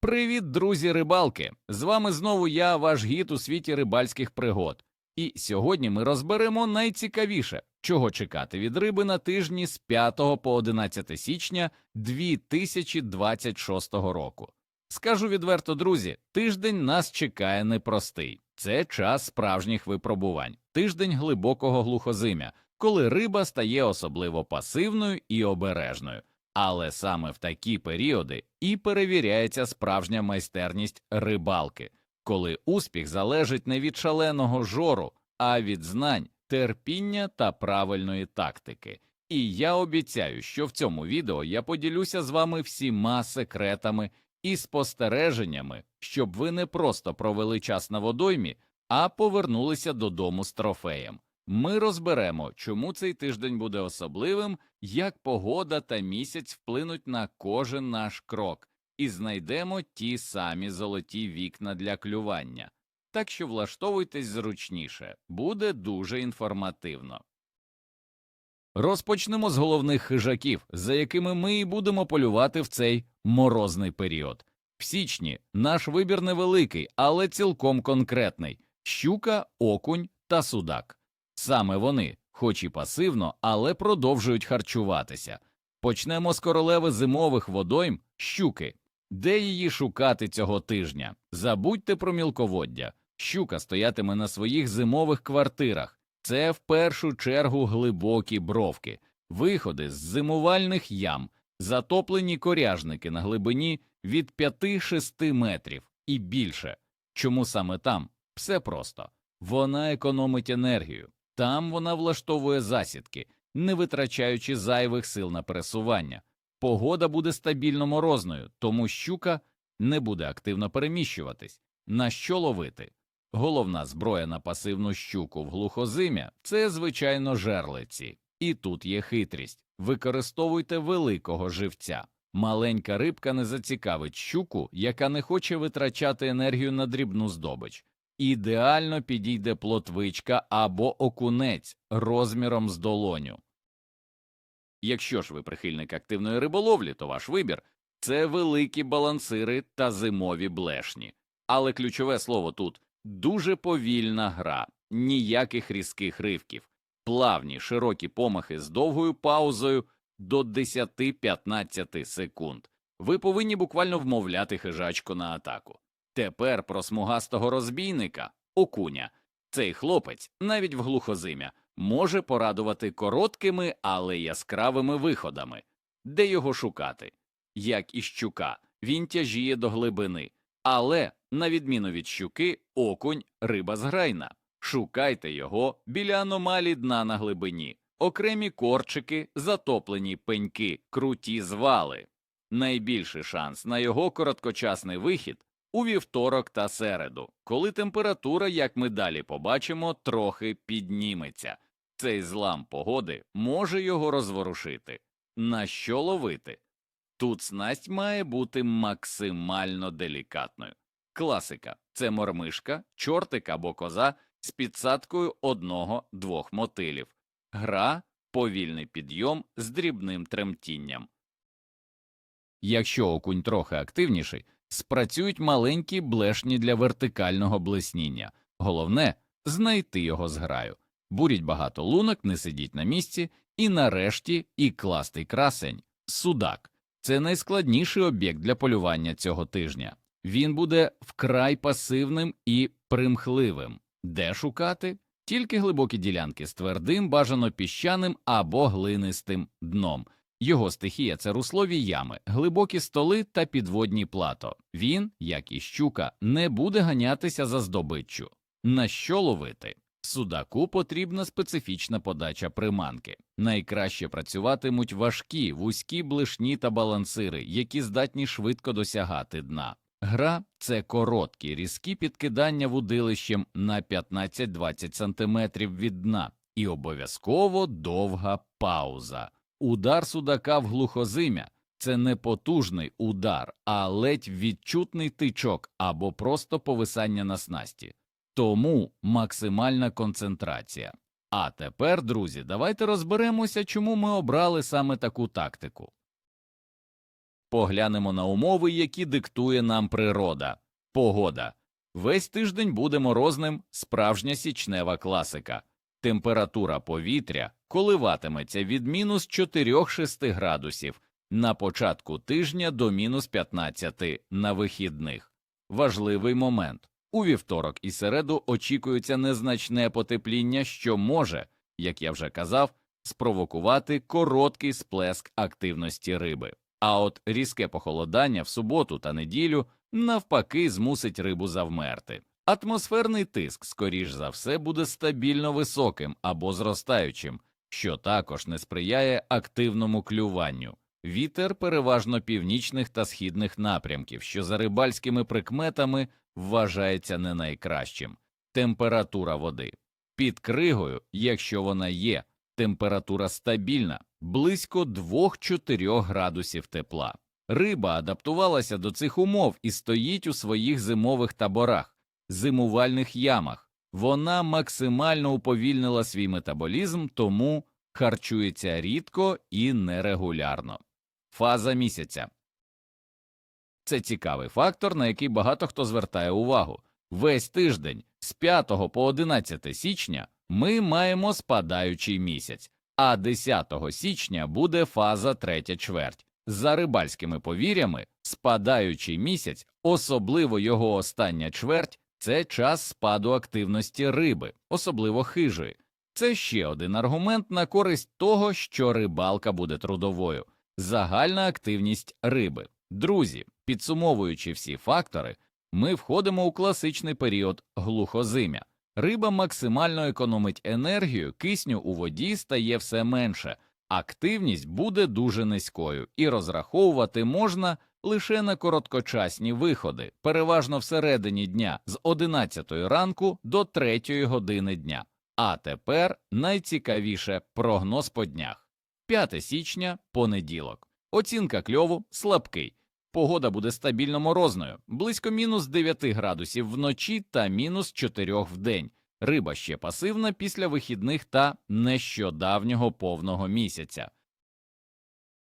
Привіт, друзі рибалки! З вами знову я, ваш гід у світі рибальських пригод. І сьогодні ми розберемо найцікавіше, чого чекати від риби на тижні з 5 по 11 січня 2026 року. Скажу відверто, друзі, тиждень нас чекає непростий. Це час справжніх випробувань, тиждень глибокого глухозимя, коли риба стає особливо пасивною і обережною. Але саме в такі періоди і перевіряється справжня майстерність рибалки, коли успіх залежить не від шаленого жору, а від знань, терпіння та правильної тактики. І я обіцяю, що в цьому відео я поділюся з вами всіма секретами і спостереженнями, щоб ви не просто провели час на водоймі, а повернулися додому з трофеєм. Ми розберемо, чому цей тиждень буде особливим, як погода та місяць вплинуть на кожен наш крок, і знайдемо ті самі золоті вікна для клювання. Так що влаштовуйтесь зручніше, буде дуже інформативно. Розпочнемо з головних хижаків, за якими ми і будемо полювати в цей морозний період. В січні наш вибір невеликий, але цілком конкретний щука, окунь та судак. Саме вони, хоч і пасивно, але продовжують харчуватися. Почнемо з королеви зимових водойм щуки. Де її шукати цього тижня? Забудьте про мілководдя. Щука стоятиме на своїх зимових квартирах. Це в першу чергу глибокі бровки, виходи з зимувальних ям, затоплені коряжники на глибині від 5-6 метрів і більше. Чому саме там? Все просто. Вона економить енергію. Там вона влаштовує засідки, не витрачаючи зайвих сил на пересування. Погода буде стабільно морозною, тому щука не буде активно переміщуватись. На що ловити? Головна зброя на пасивну щуку в глухозим'я – це, звичайно, жерлиці. І тут є хитрість використовуйте великого живця. Маленька рибка не зацікавить щуку, яка не хоче витрачати енергію на дрібну здобич. Ідеально підійде плотвичка або окунець розміром з долоню. Якщо ж ви прихильник активної риболовлі, то ваш вибір це великі балансири та зимові блешні. Але ключове слово тут дуже повільна гра, ніяких різких ривків, плавні широкі помахи з довгою паузою до 10-15 секунд. Ви повинні буквально вмовляти хижачку на атаку. Тепер про смугастого розбійника окуня. Цей хлопець, навіть в глухозим'я, може порадувати короткими, але яскравими виходами. Де його шукати? Як і щука, він тяжіє до глибини, але, на відміну від щуки, окунь риба зграйна. Шукайте його біля аномалій дна на глибині, окремі корчики, затоплені пеньки, круті звали. Найбільший шанс на його короткочасний вихід у вівторок та середу, коли температура, як ми далі побачимо, трохи підніметься. Цей злам погоди може його розворушити. На що ловити? Тут снасть має бути максимально делікатною. Класика це мормишка, чортик або коза з підсадкою одного-двох мотилів, гра повільний підйом з дрібним тремтінням. Якщо окунь трохи активніший, спрацюють маленькі блешні для вертикального блесніння. Головне знайти його зграю. Буріть багато лунок, не сидіть на місці, і нарешті і кластий красень судак. Це найскладніший об'єкт для полювання цього тижня. Він буде вкрай пасивним і примхливим. Де шукати? Тільки глибокі ділянки з твердим, бажано піщаним або глинистим дном. Його стихія це руслові ями, глибокі столи та підводні плато. Він, як і щука, не буде ганятися за здобиччю. На що ловити? Судаку потрібна специфічна подача приманки. Найкраще працюватимуть важкі, вузькі блишні та балансири, які здатні швидко досягати дна. Гра це короткі, різкі підкидання вудилищем на 15-20 см від дна і обов'язково довга пауза. Удар судака в глухозим'я це не потужний удар, а ледь відчутний тичок або просто повисання на снасті. Тому максимальна концентрація. А тепер, друзі, давайте розберемося, чому ми обрали саме таку тактику. Поглянемо на умови, які диктує нам природа. Погода. Весь тиждень буде морозним справжня січнева класика. Температура повітря коливатиметься від мінус 4-6 градусів на початку тижня до мінус 15 на вихідних. Важливий момент. У вівторок і середу очікується незначне потепління, що може, як я вже казав, спровокувати короткий сплеск активності риби. А от різке похолодання в суботу та неділю навпаки змусить рибу завмерти. Атмосферний тиск, скоріш за все, буде стабільно високим або зростаючим, що також не сприяє активному клюванню. Вітер переважно північних та східних напрямків, що за рибальськими прикметами вважається не найкращим. Температура води під кригою, якщо вона є, температура стабільна, близько 2-4 градусів тепла. Риба адаптувалася до цих умов і стоїть у своїх зимових таборах, зимувальних ямах. Вона максимально уповільнила свій метаболізм, тому харчується рідко і нерегулярно. Фаза місяця це цікавий фактор, на який багато хто звертає увагу. Весь тиждень з 5 по 11 січня ми маємо спадаючий місяць, а 10 січня буде фаза третя чверть. За рибальськими повір'ями, спадаючий місяць, особливо його остання чверть, це час спаду активності риби, особливо хижої. Це ще один аргумент на користь того, що рибалка буде трудовою, загальна активність риби. Друзі, підсумовуючи всі фактори, ми входимо у класичний період глухозимя. Риба максимально економить енергію, кисню у воді стає все менше, активність буде дуже низькою, і розраховувати можна лише на короткочасні виходи, переважно всередині дня з 11 ранку до 3 години дня. А тепер найцікавіше прогноз по днях. 5 січня, понеділок. Оцінка кльову слабкий. Погода буде стабільно морозною, близько мінус 9 градусів вночі та мінус 4 в день. Риба ще пасивна після вихідних та нещодавнього повного місяця.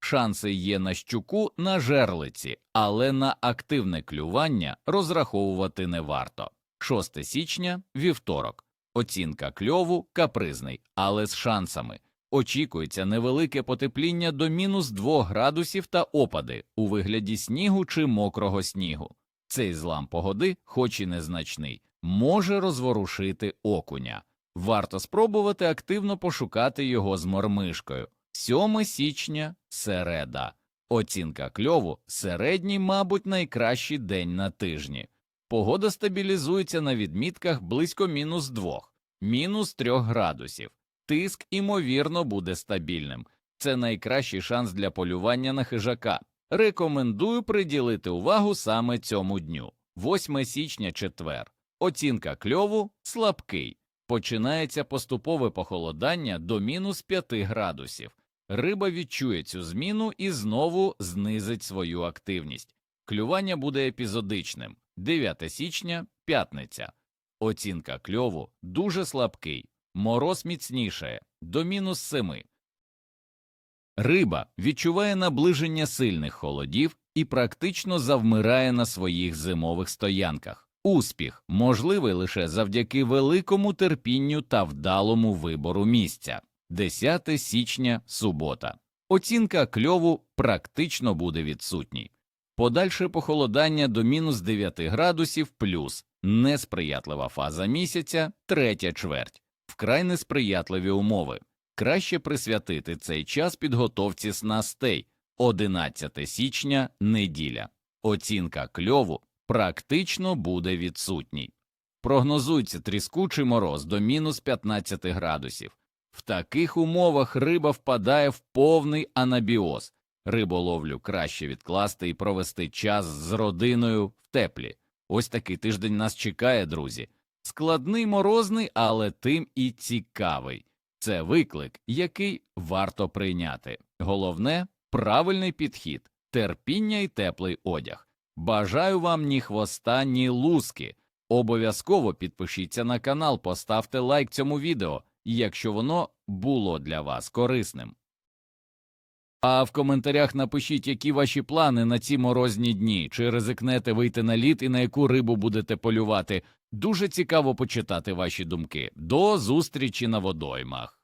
Шанси є на щуку на жерлиці, але на активне клювання розраховувати не варто. 6 січня вівторок. Оцінка кльову капризний, але з шансами. Очікується невелике потепління до мінус 2 градусів та опади у вигляді снігу чи мокрого снігу. Цей злам погоди, хоч і незначний, може розворушити окуня. Варто спробувати активно пошукати його з мормишкою. 7 січня середа. Оцінка кльову середній, мабуть, найкращий день на тижні. Погода стабілізується на відмітках близько мінус 2, мінус 3 градусів. Тиск, імовірно, буде стабільним. Це найкращий шанс для полювання на хижака. Рекомендую приділити увагу саме цьому дню. 8 січня четвер. Оцінка кльову слабкий. Починається поступове похолодання до мінус 5 градусів. Риба відчує цю зміну і знову знизить свою активність. Клювання буде епізодичним. 9 січня п'ятниця. Оцінка кльову дуже слабкий. Мороз міцнішає до мінус 7. Риба відчуває наближення сильних холодів і практично завмирає на своїх зимових стоянках. Успіх можливий лише завдяки великому терпінню та вдалому вибору місця. 10 січня субота. Оцінка кльову практично буде відсутній. Подальше похолодання до мінус 9 градусів плюс несприятлива фаза місяця, третя чверть, вкрай несприятливі умови. Краще присвятити цей час підготовці снастей 11 січня неділя. Оцінка кльову практично буде відсутній. Прогнозується тріскучий мороз до мінус 15 градусів. В таких умовах риба впадає в повний анабіоз. Риболовлю краще відкласти і провести час з родиною в теплі. Ось такий тиждень нас чекає, друзі. Складний морозний, але тим і цікавий. Це виклик, який варто прийняти. Головне правильний підхід, терпіння і теплий одяг. Бажаю вам ні хвоста, ні луски. Обов'язково підпишіться на канал, поставте лайк цьому відео, якщо воно було для вас корисним. А в коментарях напишіть, які ваші плани на ці морозні дні, чи ризикнете вийти на лід і на яку рибу будете полювати. Дуже цікаво почитати ваші думки. До зустрічі на водоймах.